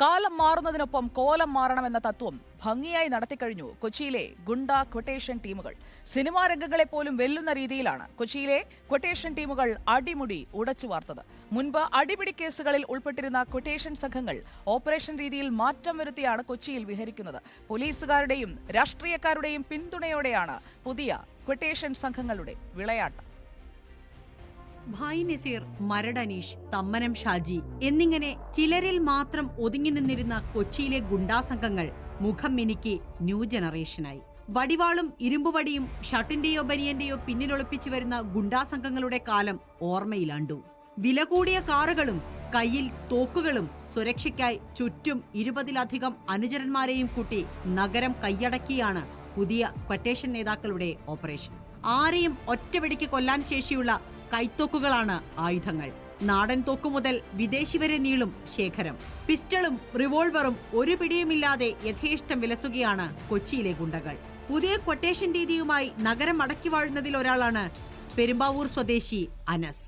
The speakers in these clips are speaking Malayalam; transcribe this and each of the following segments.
കാലം മാറുന്നതിനൊപ്പം കോലം മാറണമെന്ന തത്വം ഭംഗിയായി നടത്തിക്കഴിഞ്ഞു കൊച്ചിയിലെ ഗുണ്ട ക്വട്ടേഷൻ ടീമുകൾ. സിനിമാ രംഗങ്ങളെ പോലും വെല്ലുന്ന രീതിയിലാണ് കൊച്ചിയിലെ ക്വട്ടേഷൻ ടീമുകൾ അടിമുടി ഉടച്ചു വാർത്തത്. മുൻപ് അടിപിടി കേസുകളിൽ ഉൾപ്പെട്ടിരുന്ന ക്വട്ടേഷൻ സംഘങ്ങൾ ഓപ്പറേഷൻ രീതിയിൽ മാറ്റം വരുത്തിയാണ് കൊച്ചിയിൽ വിഹരിക്കുന്നത്. പോലീസുകാരുടെയും രാഷ്ട്രീയക്കാരുടെയും പിന്തുണയോടെയാണ് പുതിയ ക്വട്ടേഷൻ സംഘങ്ങളുടെ വിളയാട്ടം. ഭായ് നസീർ മരടനീഷ് തമ്മനം ഷാജി എന്നിങ്ങനെ ചിലരിൽ മാത്രം ഒതുങ്ങി നിന്നിരുന്ന കൊച്ചിയിലെ ഗുണ്ടാസംഘങ്ങൾ മുഖം മിനുക്കി ന്യൂ ജനറേഷനായി. വടിവാളും ഇരുമ്പുവടിയും ഷർട്ടിന്റെയോ ബനിയന്റെയോ പിന്നിലൊളിപ്പിച്ചു വരുന്ന ഗുണ്ടാസംഘങ്ങളുടെ കാലം ഓർമ്മയിലാണ്ടു. വില കൂടിയ കാറുകളും കയ്യിൽ തോക്കുകളും സുരക്ഷയ്ക്കായി ചുറ്റും ഇരുപതിലധികം അനുചരന്മാരെയും കൂട്ടി നഗരം കൈയടക്കിയാണ് പുതിയ ക്വട്ടേഷൻ നേതാക്കളുടെ ഓപ്പറേഷൻ. ആരെയും ഒറ്റവെടിക്ക് കൊല്ലാൻ ശേഷിയുള്ള കൈത്തോക്കുകളാണ് ആയുധങ്ങൾ. നാടൻ തോക്കു മുതൽ വിദേശി വരെ നീളും ശേഖരം. പിസ്റ്റളും റിവോൾവറും ഒരു പിടിയുമില്ലാതെ യഥേഷ്ടം വിലസുകയാണ് കൊച്ചിയിലെ ഗുണ്ടകൾ. പുതിയ ക്വട്ടേഷൻ രീതിയുമായി നഗരം അടക്കി വാഴുന്നതിൽ ഒരാളാണ് പെരുമ്പാവൂർ സ്വദേശി അനസ്.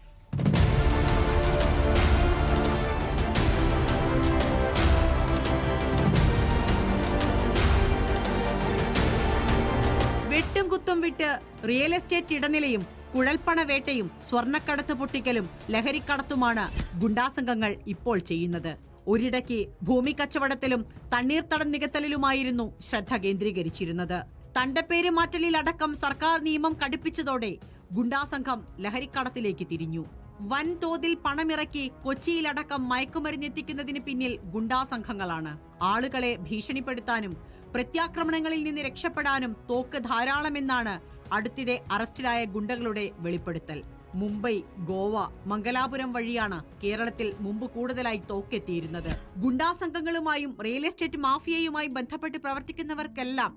വെട്ടും കുത്തും വിട്ട് റിയൽ എസ്റ്റേറ്റ് ഇടനിലയും കുഴൽപ്പണ വേട്ടയും സ്വർണക്കടത്ത് പൊട്ടിക്കലും ലഹരിക്കടത്തുമാണ് ഗുണ്ടാസംഘങ്ങൾ ഇപ്പോൾ ചെയ്യുന്നത്. ഒരിടയ്ക്ക് ഭൂമി കച്ചവടത്തിലും തണ്ണീർത്തടം നികത്തലിലുമായിരുന്നു ശ്രദ്ധ കേന്ദ്രീകരിച്ചിരുന്നത്. തണ്ടപ്പേര് മാറ്റലിലടക്കം സർക്കാർ നിയമം കടുപ്പിച്ചതോടെ ഗുണ്ടാസംഘം ലഹരിക്കടത്തിലേക്ക് തിരിഞ്ഞു. വൻതോതിൽ പണമിറക്കി കൊച്ചിയിലടക്കം മയക്കുമരുന്നെത്തിക്കുന്നതിന് പിന്നിൽ ഗുണ്ടാസംഘങ്ങളാണ്. ആളുകളെ ഭീഷണിപ്പെടുത്താനും പ്രത്യാക്രമണങ്ങളിൽ നിന്ന് രക്ഷപ്പെടാനും തോക്ക് ധാരാളമെന്നാണ് അടുത്തിടെ അറസ്റ്റിലായ ഗുണ്ടകളുടെ വെളിപ്പെടുത്തൽ. മുംബൈ ഗോവ മംഗലാപുരം വഴിയാണ് കേരളത്തിൽ മുമ്പ് കൂടുതലായി തോക്കെത്തിയിരുന്നത്. ഗുണ്ടാസംഘങ്ങളുമായും റിയൽ എസ്റ്റേറ്റ് മാഫിയയുമായി ബന്ധപ്പെട്ട് പ്രവർത്തിക്കുന്നവർക്കെല്ലാം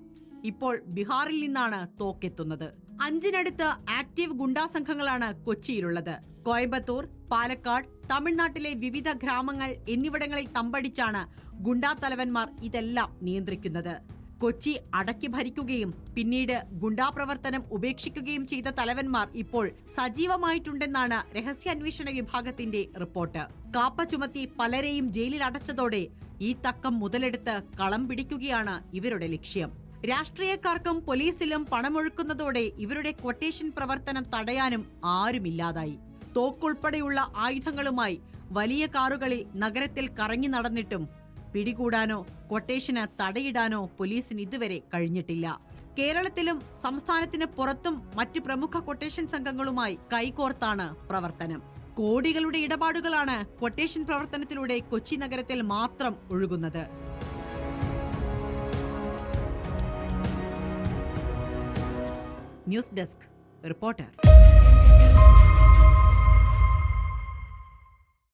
ഇപ്പോൾ ബീഹാറിൽ നിന്നാണ് തോക്കെത്തുന്നത്. അഞ്ചിനടുത്ത് ആക്റ്റീവ് ഗുണ്ടാ സംഘങ്ങളാണ് കൊച്ചിയിലുള്ളത്. കോയമ്പത്തൂർ പാലക്കാട് തമിഴ്നാട്ടിലെ വിവിധ ഗ്രാമങ്ങൾ എന്നിവിടങ്ങളിൽ തമ്പടിച്ചാണ് ഗുണ്ടാ തലവന്മാർ ഇതെല്ലാം നിയന്ത്രിക്കുന്നത്. കൊച്ചി അടക്കി ഭരിക്കുകയും പിന്നീട് ഗുണ്ടാപ്രവർത്തനം ഉപേക്ഷിക്കുകയും ചെയ്ത തലവന്മാർ ഇപ്പോൾ സജീവമായിട്ടുണ്ടെന്നാണ് രഹസ്യാന്വേഷണ വിഭാഗത്തിന്റെ റിപ്പോർട്ട്. കാപ്പ ചുമത്തി പലരെയും ജയിലിൽ അടച്ചതോടെ ഈ തക്കം മുതലെടുത്ത് കളം പിടിക്കുകയാണ് ഇവരുടെ ലക്ഷ്യം. രാഷ്ട്രീയക്കാർക്കും പോലീസിലും പണമൊഴുക്കുന്നതോടെ ഇവരുടെ ക്വട്ടേഷൻ പ്രവർത്തനം തടയാനും ആരുമില്ലാതായി. തോക്കുൾപ്പെടെയുള്ള ആയുധങ്ങളുമായി വലിയ കാറുകളിൽ നഗരത്തിൽ കറങ്ങി നടന്നിട്ടും പിടികൂടാനോ ക്വട്ടേഷന് തടയിടാനോ പോലീസിന് ഇതുവരെ കഴിഞ്ഞിട്ടില്ല. കേരളത്തിലും സംസ്ഥാനത്തിന് പുറത്തും മറ്റ് പ്രമുഖ കൊട്ടേഷൻ സംഘങ്ങളുമായി കൈകോർത്താണ് പ്രവർത്തനം. കോടികളുടെ ഇടപാടുകളാണ് കൊട്ടേഷൻ പ്രവർത്തനത്തിലൂടെ കൊച്ചി നഗരത്തിൽ മാത്രം ഒഴുകുന്നത്. News desk reporter.